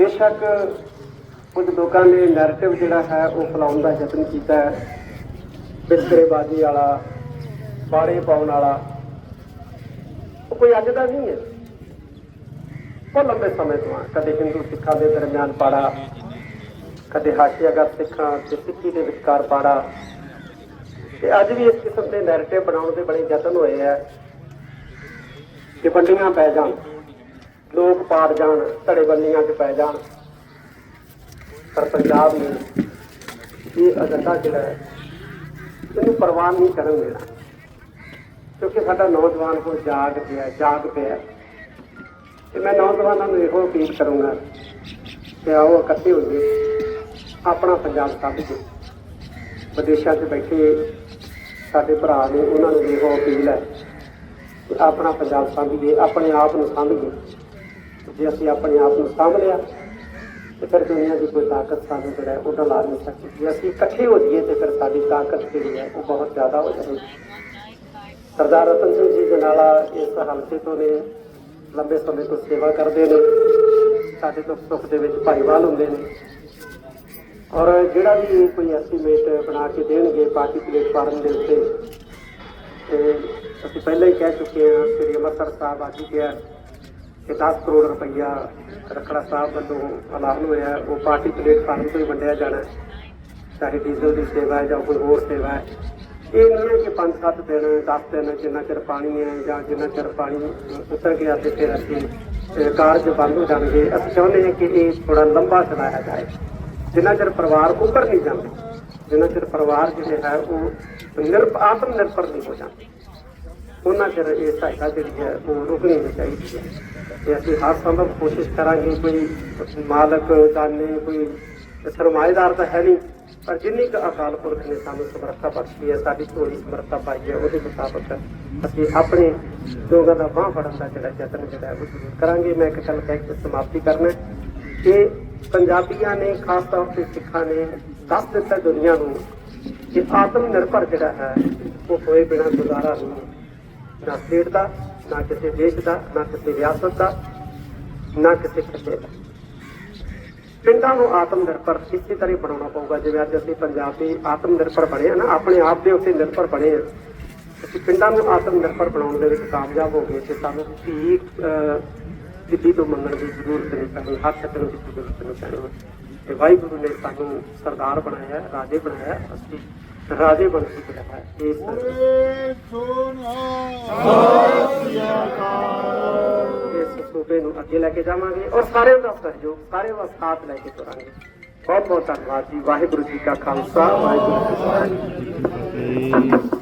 ਬੇਸ਼ੱਕ ਕੁਝ ਲੋਕਾਂ ਨੇ ਨੈਰੇਟਿਵ ਜਿਹੜਾ ਹੈ ਉਹ ਫੈਲਾਉਣ ਦਾ ਯਤਨ ਕੀਤਾ ਹੈ। ਬਿਸਕਰੇਬਾਜ਼ੀ ਵਾਲਾ, ਬਾੜੇ ਪਾਉਣ ਵਾਲਾ, ਉਹ ਕੋਈ ਅੱਜ ਦਾ ਨਹੀਂ ਹੈ। ਉਹ ਲੰਬੇ ਸਮੇਂ ਤੋਂ ਆ ਕਦੇ ਹਿੰਦੂ ਸਿੱਖਾਂ ਦੇ ਦਰਮਿਆਨ ਪਾੜਾ, ਕਦੇ ਹਾਸ਼ੀਆਗਰ ਸਿੱਖਾਂ ਤੇ ਸਿੱਖੀ ਦੇ ਵਿਚਕਾਰ ਪਾੜਾ। ਤੇ ਅੱਜ ਵੀ ਇਸ ਕਿਸਮ ਦੇ ਨੈਰੇਟਿਵ ਬਣਾਉਣ ਦੇ ਬੜੇ ਯਤਨ ਹੋਏ ਆ ਕਿ ਵੰਡੀਆਂ ਪੈ ਜਾਣ। ਲੋਕ ਪਾੜ ਜਾਣ ਧੜੇ ਬੰਦੀਆਂ 'ਚ ਪੈ ਜਾਣ। ਪਰ ਪੰਜਾਬ ਨੇ ਇਹ ਅਜੰਡਾ ਜਿਹੜਾ ਹੈ, ਇਹਨੂੰ ਪ੍ਰਵਾਨ ਨਹੀਂ ਕਰਨ ਦੇਣਾ। ਕਿਉਂਕਿ ਸਾਡਾ ਨੌਜਵਾਨ ਕੋ ਜਾਗ ਪਿਆ ਜਾਗ ਪਿਆ। ਤੇ ਮੈਂ ਨੌਜਵਾਨਾਂ ਨੂੰ ਇਹੋ ਅਪੀਲ ਕਰੂੰਗਾ ਕਿ ਆਓ ਇਕੱਠੇ ਹੋ ਜਾਈਏ ਆਪਣਾ ਪੰਜਾਬ ਸਾਂਭੀਏ ਵਿਦੇਸ਼ਾਂ 'ਚ ਬੈਠੇ ਸਾਡੇ ਭਰਾ ਨੇ, ਉਹਨਾਂ ਨੂੰ ਇਹੋ ਅਪੀਲ ਹੈ ਕਿ ਆਪਣਾ ਪੰਜਾਬ ਸਾਂਭੀਏ ਆਪਣੇ ਆਪ ਨੂੰ ਸਾਂਭੀਏ ਜੇ ਅਸੀਂ ਆਪਣੇ ਆਪ ਨੂੰ ਸਾਂਭ ਲਿਆ, ਤੇ ਫਿਰ ਦੁਨੀਆ ਦੀ ਕੋਈ ਤਾਕਤ ਸਾਨੂੰ ਜਿਹੜਾ ਉਹ ਢਲਾ ਨਹੀਂ ਸਕਦੀ। ਜੇ ਅਸੀਂ ਇਕੱਠੇ ਹੋ ਜਾਈਏ, ਤੇ ਫਿਰ ਸਾਡੀ ਤਾਕਤ ਜਿਹੜੀ ਹੈ ਉਹ ਬਹੁਤ ਜ਼ਿਆਦਾ ਹੋ ਜਾਏਗੀ। ਸਰਦਾਰ ਰਤਨ ਸਿੰਘ ਜੀ ਜਨਾਲਾ ਇਸ ਹਲਕੇ ਤੋਂ ਨੇ ਲੰਬੇ ਸਮੇਂ ਤੋਂ ਸੇਵਾ ਕਰਦੇ ਨੇ। ਸਾਡੇ ਤੋਂ ਸੁੱਖ ਦੇ ਵਿੱਚ ਭਾਈਵਾਲ ਹੁੰਦੇ ਨੇ। ਔਰ ਜਿਹੜਾ ਵੀ ਕੋਈ ਐਸਟੀਮੇਟ ਬਣਾ ਕੇ ਦੇਣਗੇ ਪਾਰਟੀ ਪਲੇਟਫਾਰਮ ਦੇ ਉੱਤੇ, ਤੇ ਅਸੀਂ ਪਹਿਲਾਂ ਹੀ ਕਹਿ ਚੁੱਕੇ ਹਾਂ, ਸ੍ਰੀ ਅੰਮ੍ਰਿਤਸਰ ਸਾਹਿਬ ਅੱਜ ਹੀ। ਕਿਹਾ ਕਿ 10 ਕਰੋੜ ਰੁਪਈਆ ਰਖੜਾ ਸਾਹਿਬ ਵੱਲੋਂ ਐਲਾਨ ਹੋਇਆ ਉਹ ਪਾਰਟੀ ਪਲੇਟਫਾਰਮ ਤੋਂ ਹੀ ਵੰਡਿਆ ਜਾਣਾ ਚਾਹੇ ਡੀਜ਼ਲ ਦੀ ਸੇਵਾ ਹੈ ਜਾਂ ਕੋਈ ਹੋਰ ਸੇਵਾ ਹੈ ਇਹ ਨਹੀਂ ਹੈ ਕਿ 5-7 ਦਿਨ 10 ਦਿਨ ਜਿੰਨਾ ਚਿਰ ਪਾਣੀ ਹੈ ਜਾਂ ਜਿੰਨਾ ਚਿਰ ਪਾਣੀ ਉਤਰ ਗਿਆ ਤੇ ਫਿਰ ਅਸੀਂ ਕਾਰਜ ਬੰਦ ਹੋ ਜਾਣਗੇ ਅਸੀਂ ਚਾਹੁੰਦੇ ਹਾਂ ਕਿ ਇਹ ਥੋੜਾ ਲੰਬਾ ਚਲਾਇਆ ਜਾਏ ਜਿੰਨਾ ਚਿਰ ਪਰਿਵਾਰ ਉੱਪਰ ਨਹੀਂ ਜਾਂਦੇ ਜਿੰਨਾ ਚਿਰ ਪਰਿਵਾਰ ਜਿਹੜੇ ਹੈ ਉਹ ਨਿਰਭ ਆਤਮ ਨਿਰਭਰ ਨਹੀਂ ਹੋ ਜਾਂਦੇ ਉਹਨਾਂ ਚਿਰ ਇਹ ਸਹਾਇਤਾ ਜਿਹੜੀ ਹੈ ਉਹ ਰੁਕਣੀ ਨਹੀਂ ਚਾਹੀਦੀ ਹੈ। ਤੇ ਅਸੀਂ ਹਰ ਸੰਭਵ ਕੋਸ਼ਿਸ਼ ਕਰਾਂਗੇ ਕੋਈ ਮਾਲਕ, ਦਾਨੇ, ਕੋਈ ਸਰਮਾਏਦਾਰ ਤਾਂ ਹੈ ਨਹੀਂ, ਪਰ ਜਿੰਨੀ ਕੁ ਅਕਾਲ ਪੁਰਖ ਨੇ ਸਾਨੂੰ ਸਮਰੱਥਾ ਬਖਸ਼ੀ ਹੈ, ਸਾਡੀ ਥੋੜੀ ਸਮਰੱਥਾ ਪਾਈ ਹੈ, ਉਹਦੇ ਮੁਤਾਬਕ ਅਸੀਂ ਆਪਣੇ ਲੋਕਾਂ ਦਾ ਬਾਹ ਫੜਨ ਦਾ ਜਿਹੜਾ ਯਤਨ ਜਿਹੜਾ ਉਹ ਜ਼ਰੂਰ ਕਰਾਂਗੇ। ਮੈਂ ਇੱਕ ਗੱਲ ਕਹਿ ਕੇ ਸਮਾਪਤੀ ਕਰਨਾ ਕਿ ਪੰਜਾਬੀਆਂ ਨੇ, ਖਾਸ ਤੌਰ ਤੇ ਸਿੱਖਾਂ ਨੇ ਦੱਸ ਦਿੱਤਾ ਦੁਨੀਆ ਨੂੰ ਕਿ ਆਤਮ ਨਿਰਭਰ ਜਿਹੜਾ ਹੈ, ਉਹ ਹੋਏ ਬਿਨਾਂ ਗੁਜ਼ਾਰਾ ਨਹੀਂ। ਨਾ ਸਟੇਟ ਦਾ ਨਾ ਕਿਸੇ ਦੇਸ਼ ਦਾ ਨਾ ਕਿਸੇ ਰਿਆਸਤ ਦਾ ਨਾ ਕਿਸੇ ਖਿੱਤੇ ਦਾ। ਪਿੰਡਾਂ ਨੂੰ ਆਤਮ ਨਿਰਭਰ ਇਸੇ ਤਰ੍ਹਾਂ ਹੀ ਬਣਾਉਣਾ ਪਊਗਾ ਜਿਵੇਂ ਅੱਜ ਅਸੀਂ ਪੰਜਾਬੀ ਆਤਮ ਨਿਰਭਰ ਬਣੇ ਆ ਨਾ ਆਪਣੇ ਆਪ ਦੇ ਉੱਤੇ ਨਿਰਭਰ ਬਣੇ ਆ ਅਸੀਂ ਪਿੰਡਾਂ ਨੂੰ ਆਤਮ ਨਿਰਭਰ ਬਣਾਉਣ ਦੇ ਵਿੱਚ ਕਾਮਯਾਬ ਹੋ ਗਏ ਤੇ ਸਾਨੂੰ ਠੀਕ ਅਹ, ਦਿੱਲੀ ਤੋਂ ਮੰਗਣ ਦੀ ਜ਼ਰੂਰਤ ਨਹੀਂ ਪੈਣੀ ਹੱਥ ਚੱਕਣ ਦੀ ਜ਼ਰੂਰਤ ਨਹੀਂ ਪੈਣੀ। ਤੇ ਵਾਹਿਗੁਰੂ ਨੇ ਸਾਨੂੰ ਸਰਦਾਰ ਬਣਾਇਆ, ਰਾਜੇ ਬਣਾਇਆ, ਅਸੀਂ ਰਾਜੇ ਬਣ ਕੇ ਜਿਹੜਾ ਇਸ ਇਸ ਸੂਬੇ ਨੂੰ ਅੱਗੇ ਲੈ ਕੇ ਜਾਵਾਂਗੇ ਔਰ ਸਾਰਿਆਂ ਦਾ ਸਹਿਯੋਗ, ਸਾਰਿਆਂ ਦਾ ਸਾਥ ਲੈ ਕੇ ਤੁਰਾਂਗੇ। ਬਹੁਤ ਬਹੁਤ ਧੰਨਵਾਦ ਜੀ। ਵਾਹਿਗੁਰੂ ਜੀ ਕਾ ਖਾਲਸਾ, ਵਾਹਿਗੁਰੂ ਜੀ ਕੀ ਫਤਿਹ।